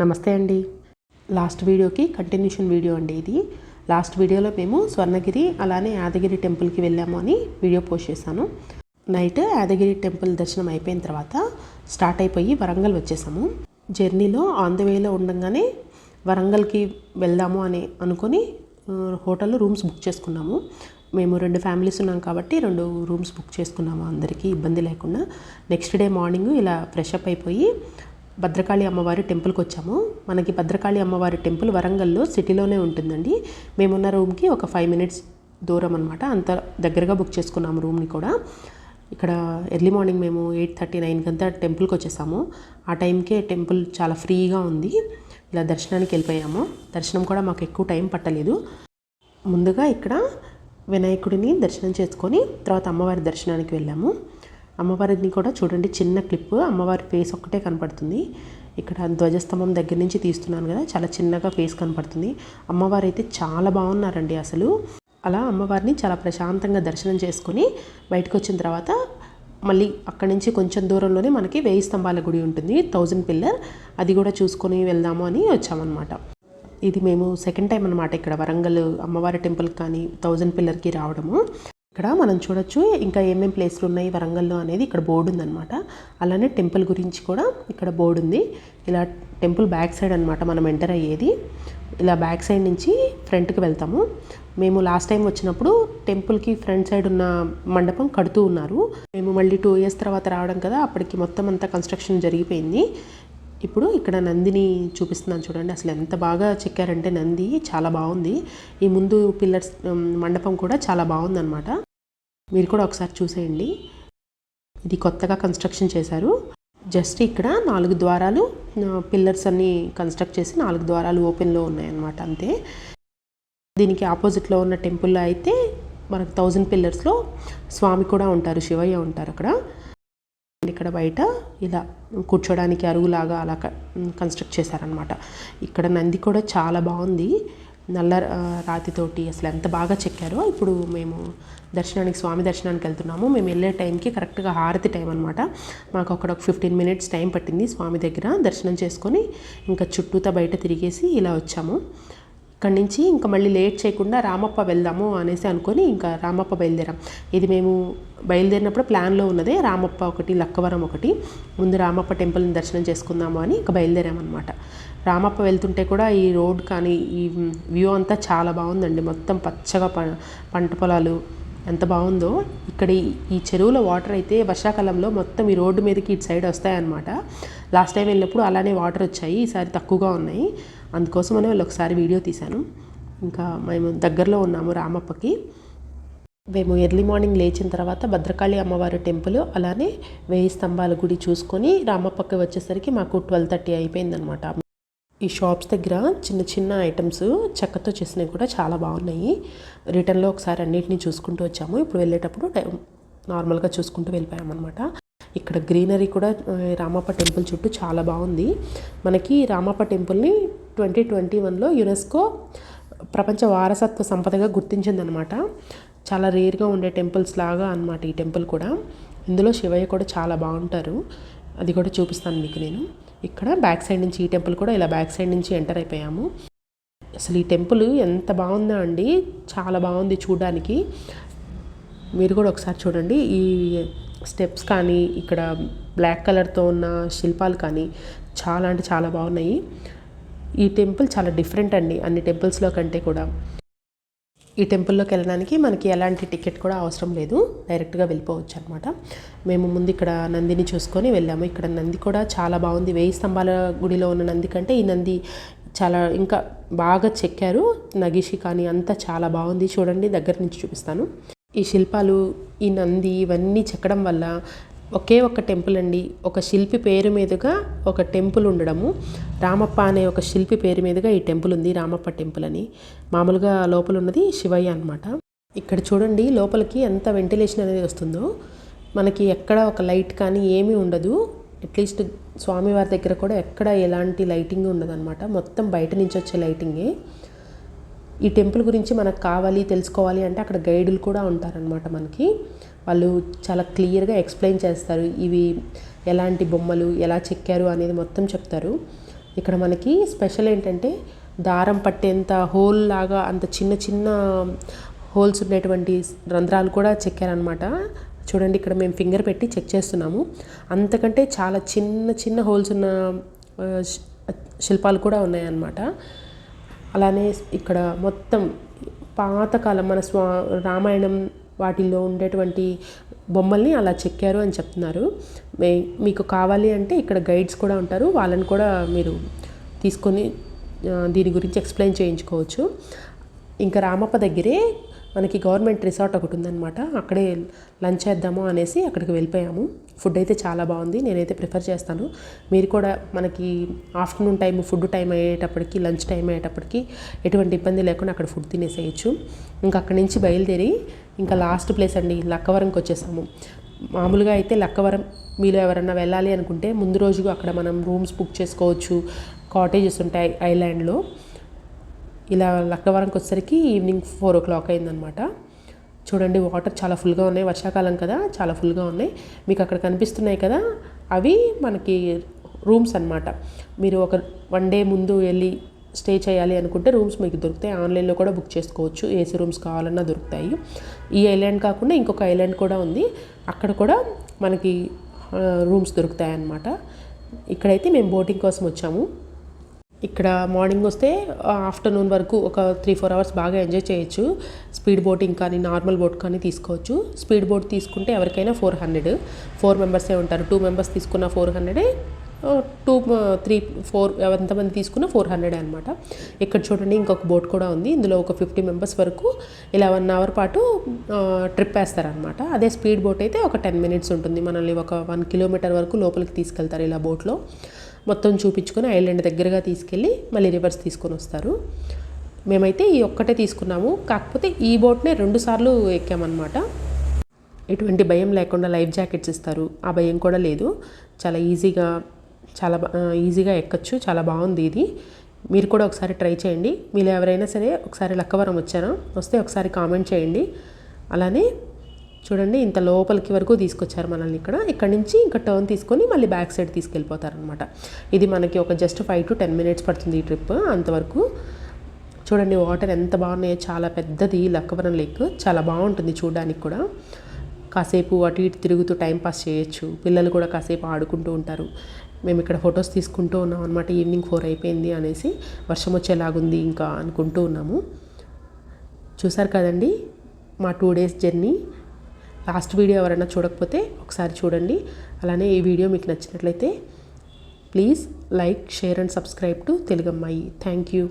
నమస్తే అండి. లాస్ట్ వీడియోకి కంటిన్యూషన్ వీడియో అండి ఇది. లాస్ట్ వీడియోలో మేము స్వర్ణగిరి అలానే యాదగిరి టెంపుల్కి వెళ్ళాము అని వీడియో పోస్ట్ చేశాను. నైట్ యాదగిరి టెంపుల్ దర్శనం అయిపోయిన తర్వాత స్టార్ట్ అయిపోయి వరంగల్ వచ్చేసాము. జర్నీలో ఆన్ ద వేలో ఉండగానే వరంగల్కి వెళ్దాము అని అనుకొని హోటల్లో రూమ్స్ బుక్ చేసుకున్నాము. మేము రెండు ఫ్యామిలీస్ ఉన్నాం కాబట్టి రెండు రూమ్స్ బుక్ చేసుకున్నాము. అందరికీ ఇబ్బంది లేకుండా నెక్స్ట్ డే మార్నింగ్ ఇలా ఫ్రెష్ అప్ అయిపోయి భద్రకాళి అమ్మవారి టెంపుల్కి వచ్చాము. మనకి భద్రకాళి అమ్మవారి టెంపుల్ వరంగల్లో సిటీలోనే ఉంటుందండి. మేమున్న రూమ్కి ఒక ఫైవ్ మినిట్స్ దూరం అనమాట అంత దగ్గరగా బుక్ చేసుకున్నాము రూమ్ని కూడా. ఇక్కడ ఎర్లీ మార్నింగ్ మేము ఎయిట్ థర్టీ నైన్కి అంతా టెంపుల్కి వచ్చేసాము. ఆ టైంకే టెంపుల్ చాలా ఫ్రీగా ఉంది. ఇలా దర్శనానికి వెళ్ళిపోయాము. దర్శనం కూడా మాకు ఎక్కువ టైం పట్టలేదు. ముందుగా ఇక్కడ వినాయకుడిని దర్శనం చేసుకొని తర్వాత అమ్మవారి దర్శనానికి వెళ్ళాము. అమ్మవారిని కూడా చూడండి చిన్న క్లిప్. అమ్మవారి ఫేస్ ఒక్కటే కనపడుతుంది. ఇక్కడ ధ్వజస్తంభం దగ్గర నుంచి తీస్తున్నాను కదా చాలా చిన్నగా ఫేస్ కనపడుతుంది. అమ్మవారు అయితే చాలా బాగున్నారండి అసలు. అలా అమ్మవారిని చాలా ప్రశాంతంగా దర్శనం చేసుకొని బయటకు వచ్చిన తర్వాత మళ్ళీ అక్కడి నుంచి కొంచెం దూరంలోనే మనకి వెయ్యి స్తంభాల గుడి ఉంటుంది థౌజండ్ పిల్లర్. అది కూడా చూసుకొని వెళ్దాము అని వచ్చామన్నమాట. ఇది మేము సెకండ్ టైం అనమాట ఇక్కడ వరంగల్ అమ్మవారి టెంపుల్ కానీ థౌజండ్ పిల్లర్కి రావడము. ఇక్కడ మనం చూడొచ్చు ఇంకా ఏమేం ప్లేస్లు ఉన్నాయి వరంగల్లో అనేది ఇక్కడ బోర్డు ఉందన్నమాట. అలానే టెంపుల్ గురించి కూడా ఇక్కడ బోర్డు ఉంది. ఇలా టెంపుల్ బ్యాక్ సైడ్ అనమాట మనం ఎంటర్ అయ్యేది. ఇలా బ్యాక్ సైడ్ నుంచి ఫ్రంట్కి వెళ్తాము. మేము లాస్ట్ టైం వచ్చినప్పుడు టెంపుల్కి ఫ్రంట్ సైడ్ ఉన్న మండపం కడుతూ ఉన్నారు. మేము మళ్ళీ టూ ఇయర్స్ తర్వాత రావడం కదా అప్పటికి మొత్తం అంతా కన్స్ట్రక్షన్ జరిగిపోయింది. ఇప్పుడు ఇక్కడ నందిని చూపిస్తున్నాను చూడండి అసలు ఎంత బాగా చెక్కారంటే నంది చాలా బాగుంది. ఈ ముందు పిల్లర్స్ మండపం కూడా చాలా బాగుందన్నమాట. మీరు కూడా ఒకసారి చూసేయండి. ఇది కొత్తగా కన్స్ట్రక్షన్ చేశారు. జస్ట్ ఇక్కడ నాలుగు ద్వారాలు పిల్లర్స్ అన్నీ కన్స్ట్రక్ట్ చేసి నాలుగు ద్వారాలు ఓపెన్లో ఉన్నాయన్నమాట అంతే. దీనికి ఆపోజిట్లో ఉన్న టెంపుల్లో అయితే మనకు థౌజండ్ పిల్లర్స్లో స్వామి కూడా ఉంటారు శివయ్య ఉంటారు అక్కడ. ఇక్కడ బయట ఇలా కూర్చోడానికి అరుగులాగా అలా కన్స్ట్రక్ట్ చేశారనమాట ఇక్కడ నంది కూడా చాలా బాగుంది. నల్ల రాతితోటి అసలు ఎంత బాగా చెక్కారో ఇప్పుడు మేము దర్శనానికి స్వామి దర్శనానికి వెళ్తున్నాము. మేము వెళ్ళే టైంకి కరెక్ట్గా హారతి టైం అనమాట మాకు అక్కడ ఒక ఫిఫ్టీన్ మినిట్స్ టైం పట్టింది స్వామి దగ్గర దర్శనం చేసుకొని ఇంకా చుట్టూతా బయట తిరిగేసి ఇలా వచ్చాము. ఇక్కడి నుంచి ఇంకా మళ్ళీ లేట్ చేయకుండా రామప్ప వెళ్దాము అనేసి అనుకొని ఇంకా రామప్ప బయలుదేరాం. ఇది మేము బయలుదేరినప్పుడు ప్లాన్లో ఉన్నదే రామప్ప ఒకటి లక్కవరం ఒకటి. ముందు రామప్ప టెంపుల్ని దర్శనం చేసుకుందాము అని ఇంకా బయలుదేరామన్నమాట. రామప్ప వెళ్తుంటే కూడా ఈ రోడ్ కానీ ఈ వ్యూ అంతా చాలా బాగుందండి. మొత్తం పచ్చగా ప పంట పొలాలు ఎంత బాగుందో. ఇక్కడ ఈ- చెరువులో వాటర్ అయితే వర్షాకాలంలో మొత్తం ఈ రోడ్డు మీదకి ఇటు సైడ్ వస్తాయన్నమాట. లాస్ట్ టైం వెళ్ళినప్పుడు అలానే వాటర్ వచ్చాయి ఈసారి తక్కువగా ఉన్నాయి. అందుకోసమనే వాళ్ళు ఒకసారి వీడియో తీశాను. ఇంకా మేము దగ్గరలో ఉన్నాము రామప్పకి. మేము ఎర్లీ మార్నింగ్ లేచిన తర్వాత భద్రకాళి అమ్మవారి టెంపుల్ అలానే వెయ్యి స్తంభాల గుడి చూసుకొని రామప్పకి వచ్చేసరికి మాకు ట్వెల్వ్ థర్టీ అయిపోయిందనమాట ఈ షాప్స్ దగ్గర చిన్న చిన్న ఐటమ్స్ చెక్కతో చేసినవి కూడా చాలా బాగున్నాయి. రిటర్న్లో ఒకసారి అన్నిటిని చూసుకుంటూ వచ్చాము. ఇప్పుడు వెళ్ళేటప్పుడు నార్మల్గా చూసుకుంటూ వెళ్ళిపోయామన్నమాట. ఇక్కడ గ్రీనరీ కూడా రామప్ప టెంపుల్ చుట్టూ చాలా బాగుంది. మనకి రామప్ప టెంపుల్ని ట్వంటీ ట్వంటీ వన్లో యునెస్కో ప్రపంచ వారసత్వ సంపదగా గుర్తించిందనమాట చాలా రేర్గా ఉండే టెంపుల్స్ లాగా అన్నమాట ఈ టెంపుల్ కూడా. ఇందులో శివయ్య కూడా చాలా బాగుంటారు. అది కూడా చూపిస్తాను మీకు నేను. ఇక్కడ బ్యాక్ సైడ్ నుంచి ఈ టెంపుల్ కూడా ఇలా బ్యాక్ సైడ్ నుంచి ఎంటర్ అయిపోయాము. అసలు ఈ టెంపుల్ ఎంత బాగుందా అండి? చాలా బాగుంది చూడడానికి. మీరు కూడా ఒకసారి చూడండి. ఈ స్టెప్స్ కానీ ఇక్కడ బ్లాక్ కలర్తో ఉన్న శిల్పాలు కానీ చాలా అంటే చాలా బాగున్నాయి. ఈ టెంపుల్ చాలా డిఫరెంట్ అండి. అన్ని టెంపుల్స్లో కంటే కూడా. ఈ టెంపుల్లోకి వెళ్ళడానికి మనకి ఎలాంటి టికెట్ కూడా అవసరం లేదు. డైరెక్ట్గా వెళ్ళిపోవచ్చు అనమాట మేము ముందు ఇక్కడ నందిని చూసుకొని వెళ్ళాము. ఇక్కడ నంది కూడా చాలా బాగుంది. వెయ్యి స్తంభాల గుడిలో ఉన్న నంది కంటే ఈ నంది చాలా ఇంకా బాగా చెక్కారు. నగిషి కానీ అంతా చాలా బాగుంది. చూడండి దగ్గర నుంచి చూపిస్తాను. ఈ శిల్పాలు ఈ నంది ఇవన్నీ చెక్కడం వల్ల ఒకే ఒక టెంపుల్ అండి. ఒక శిల్పి పేరు మీదుగా ఒక టెంపుల్ ఉండడము. రామప్ప అనే ఒక శిల్పి పేరు మీదుగా ఈ టెంపుల్ ఉంది రామప్ప టెంపుల్ అని. మామూలుగా లోపల ఉన్నది శివయ్య అనమాట ఇక్కడ చూడండి లోపలికి ఎంత వెంటిలేషన్ అనేది వస్తుందో. మనకి ఎక్కడ ఒక లైట్ కానీ ఏమీ ఉండదు. అట్లీస్ట్ స్వామివారి దగ్గర కూడా ఎక్కడ ఎలాంటి లైటింగ్ ఉండదన్నమాట. మొత్తం బయట నుంచి వచ్చే లైటింగే. ఈ టెంపుల్ గురించి మనకు కావాలి తెలుసుకోవాలి అంటే అక్కడ గైడులు కూడా ఉంటారనమాట మనకి. వాళ్ళు చాలా క్లియర్గా ఎక్స్ప్లెయిన్ చేస్తారు ఇవి ఎలాంటి బొమ్మలు ఎలా చెక్కారు అనేది మొత్తం చెప్తారు. ఇక్కడ మనకి స్పెషల్ ఏంటంటే దారం పట్టేంత హోల్ లాగా అంత చిన్న చిన్న హోల్స్ ఉండేటువంటి రంధ్రాలు కూడా చెక్కారనమాట చూడండి ఇక్కడ మేము ఫింగర్ పెట్టి చెక్ చేస్తున్నాము. అంతకంటే చాలా చిన్న చిన్న హోల్స్ ఉన్న శిల్పాలు కూడా ఉన్నాయన్నమాట. అలానే ఇక్కడ మొత్తం పాతకాలం మన స్వా రామాయణం వాటిల్లో ఉండేటువంటి బొమ్మల్ని అలా చెక్కారు అని చెప్తున్నారు. మీకు కావాలి అంటే ఇక్కడ గైడ్స్ కూడా ఉంటారు. వాళ్ళని కూడా మీరు తీసుకొని దీని గురించి ఎక్స్ప్లెయిన్ చేయించుకోవచ్చు. ఇంకా రామప్ప దగ్గరే మనకి గవర్నమెంట్ రిసార్ట్ ఒకటి ఉందన్నమాట. అక్కడే లంచ్ చేద్దాము అనేసి అక్కడికి వెళ్ళిపోయాము. ఫుడ్ అయితే చాలా బాగుంది. నేనైతే ప్రిఫర్ చేస్తాను. మీరు కూడా మనకి ఆఫ్టర్నూన్ టైం ఫుడ్ టైం అయ్యేటప్పటికి లంచ్ టైం అయ్యేటప్పటికి ఎటువంటి ఇబ్బంది లేకుండా అక్కడ ఫుడ్ తినేసేయచ్చు. ఇంకా అక్కడి నుంచి బయలుదేరి ఇంకా లాస్ట్ ప్లేస్ అండి లక్కవరంకి వచ్చేసాము. మామూలుగా అయితే లక్కవరం మీలో ఎవరన్నా వెళ్ళాలి అనుకుంటే ముందు రోజు అక్కడ మనం రూమ్స్ బుక్ చేసుకోవచ్చు. కాటేజెస్ ఉంటాయి ఐలాండ్లో. ఇలా లక్కవరంకి వచ్చేసరికి ఈవినింగ్ ఫోర్ ఓ క్లాక్ అయిందనమాట చూడండి వాటర్ చాలా ఫుల్గా ఉన్నాయి. వర్షాకాలం కదా చాలా ఫుల్గా ఉన్నాయి. మీకు అక్కడ కనిపిస్తున్నాయి కదా అవి మనకి రూమ్స్ అన్నమాట. మీరు ఒక వన్ డే ముందు వెళ్ళి స్టే చేయాలి అనుకుంటే రూమ్స్ మీకు దొరుకుతాయి. ఆన్లైన్లో కూడా బుక్ చేసుకోవచ్చు. ఏసీ రూమ్స్ కావాలన్నా దొరుకుతాయి. ఈ ఐలాండ్ కాకుండా ఇంకొక ఐలాండ్ కూడా ఉంది. అక్కడ కూడా మనకి రూమ్స్ దొరుకుతాయి అన్నమాట ఇక్కడైతే మేము బోటింగ్ కోసం వచ్చాము. ఇక్కడ మార్నింగ్ వస్తే ఆఫ్టర్నూన్ వరకు ఒక త్రీ ఫోర్ అవర్స్ బాగా ఎంజాయ్ చేయొచ్చు. స్పీడ్ బోటింగ్ కానీ నార్మల్ బోట్ కానీ తీసుకోవచ్చు. స్పీడ్ బోట్ తీసుకుంటే ఎవరికైనా ఫోర్ హండ్రెడ్. ఫోర్ మెంబర్సే ఉంటారు. టూ మెంబర్స్ తీసుకున్న ఫోర్ హండ్రెడే టూ త్రీ ఫోర్ ఎంతమంది తీసుకున్న ఫోర్ హండ్రెడ్ అనమాట ఇక్కడ చూడండి ఇంకొక బోట్ కూడా ఉంది. ఇందులో ఒక ఫిఫ్టీ మెంబర్స్ వరకు ఇలా వన్ అవర్ పాటు ట్రిప్ వేస్తారనమాట అదే స్పీడ్ బోట్ అయితే ఒక టెన్ మినిట్స్ ఉంటుంది. మనల్ని ఒక వన్ కిలోమీటర్ వరకు లోపలికి తీసుకెళ్తారు ఇలా బోట్లో. మొత్తం చూపించుకొని ఐలాండ్ దగ్గరగా తీసుకెళ్ళి మళ్ళీ రివర్స్ తీసుకొని వస్తారు. మేమైతే ఈ ఒక్కటే తీసుకున్నాము. కాకపోతే ఈ బోట్నే రెండుసార్లు ఎక్కామన్నమాట. ఎటువంటి భయం లేకుండా లైఫ్ జాకెట్స్ ఇస్తారు. ఆ భయం కూడా లేదు. చాలా ఈజీగా చాలా ఈజీగా ఎక్కచ్చు. చాలా బాగుంది ఇది. మీరు కూడా ఒకసారి ట్రై చేయండి. మీరు ఎవరైనా సరే ఒకసారి లక్కవరం వచ్చారా? వస్తే ఒకసారి కామెంట్ చేయండి. అలానే చూడండి ఇంత లోపలికి వరకు తీసుకొచ్చారు మనల్ని ఇక్కడ. ఇక్కడ నుంచి ఇంకా టర్న్ తీసుకొని మళ్ళీ బ్యాక్ సైడ్ తీసుకెళ్ళిపోతారనమాట ఇది మనకి ఒక just five to ten minutes పడుతుంది ఈ ట్రిప్ అంతవరకు చూడండి వాటర్ ఎంత బాగున్నాయో. చాలా పెద్దది లక్కవరం లేక్ చాలా బాగుంటుంది చూడడానికి కూడా. కాసేపు అటు ఇటు తిరుగుతూ టైం పాస్ చేయొచ్చు. పిల్లలు కూడా కాసేపు ఆడుకుంటూ ఉంటారు. మేము ఇక్కడ ఫొటోస్ తీసుకుంటూ ఉన్నాం అనమాట ఈవినింగ్ ఫోర్ అయిపోయింది అనేసి వర్షం వచ్చేలాగుంది ఇంకా అనుకుంటూ ఉన్నాము. చూసారు కదండి మా two days journey last video ఎవరైనా చూడకపోతే ఒకసారి చూడండి. అలానే ఈ వీడియో మీకు నచ్చినట్లయితే please like share and subscribe to తెలుగమ్మాయి. Thank you.